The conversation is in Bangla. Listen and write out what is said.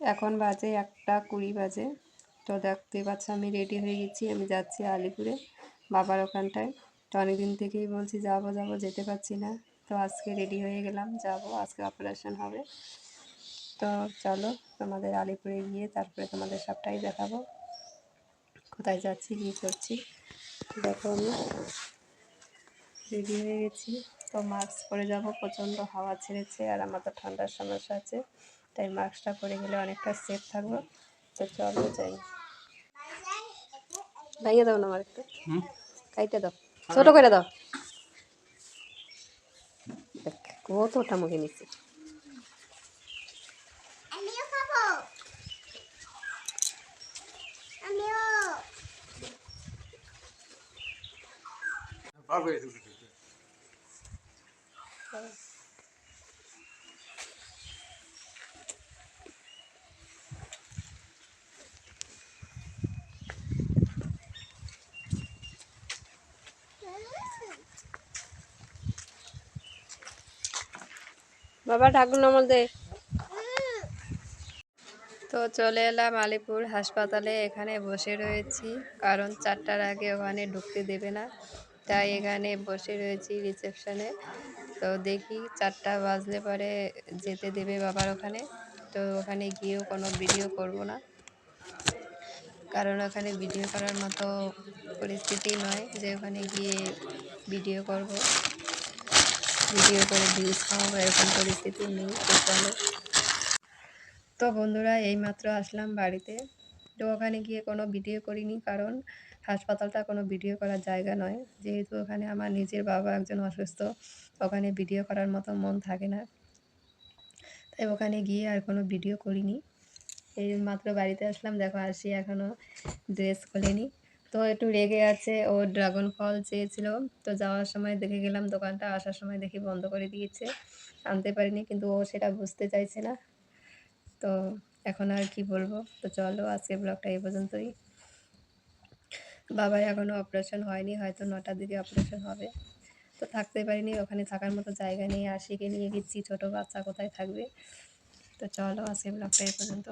এখন বাজে একটা কুড়ি বাজে। তো দেখতে পাচ্ছ আমি রেডি হয়ে গেছি, আমি যাচ্ছি আলিপুরে, বাবার ওখানটায়। তো অনেকদিন থেকেই বলছি, যাব যাব, যেতে পারছি না। তো আজকে রেডি হয়ে গেলাম, যাব, আজকে অপারেশন হবে। তো চলো, তোমাদের আলিপুরে গিয়ে তারপরে তোমাদের সবটাই দেখাবো। কোথায় যাচ্ছি, কী করছি, দেখো আমি। রেডি হয়ে গেছি। তো মাস্ক পরে যাব, প্রচণ্ড হাওয়া ছেড়েছে আর আমার তো ঠান্ডার সমস্যা আছে। তাই মাস্কটা পরে গেলে অনেকটা সেফ থাকব। তো চলো যাই। ভাইয়া দাও না আমার একটু কাইটে দাও। ছোটো করে দাও। দেখ কতটা মুখে নিচ্ছি আমিও বাবা ঠাকুর নমল দে। তো চলে এলাম আলিপুর হাসপাতালে, এখানে বসে রয়েছি। কারণ চারটার আগে ওখানে ঢুকতে দেবে না, তাই এখানে বসে রয়েছি রিসেপশনে। তো দেখি চারটা বাজলে পরে যেতে দেবে বাবার ওখানে। তো ওখানে গিয়েও কোনো ভিডিও করব না। কারণ ওখানে ভিডিও করার মতো পরিস্থিতি নয় যে ওখানে গিয়ে ভিডিও করব। ভিডিও করে ভিউজ খাওয়াবো এরকম পরিস্থিতি নেই তো চলো তো বন্ধুরা, এইমাত্র আসলাম বাড়িতে। তো ওখানে গিয়ে কোনো ভিডিও করিনি কারণ হাসপাতালটা কোনো ভিডিও করার জায়গা নয়। যেহেতু ওখানে আমার নিজের বাবা একজন অসুস্থ, ওখানে ভিডিও করার মতো মন থাকে না। তাই ওখানে গিয়ে আর কোনো ভিডিও করিনি। এই মাত্র বাড়িতে আসলাম। দেখো আসি এখনও ড্রেস খোলেনি। তো একটু রেগে আছে। ও ড্রাগন ফল চেয়েছিল। তো যাওয়ার সময় দেখে গেলাম, দোকানটা আসার সময় দেখি বন্ধ করে দিয়েছে। আনতে পারিনি, কিন্তু ও সেটা বুঝতে চাইছে না। তো এখন আর কি বলব? তো চলো আজকে ব্লগটা এই পর্যন্তই। বাবার এখনও অপারেশন হয়নি, হয়তো নটার দিকে অপারেশন হবে। তো থাকতে পারিনি, ওখানে থাকার মতো জায়গা নেই। আশিকে নিয়ে গেছি, ছোটো বাচ্চা কোথায় থাকবে? তো চলো আজকে ব্লগটা এই পর্যন্ত।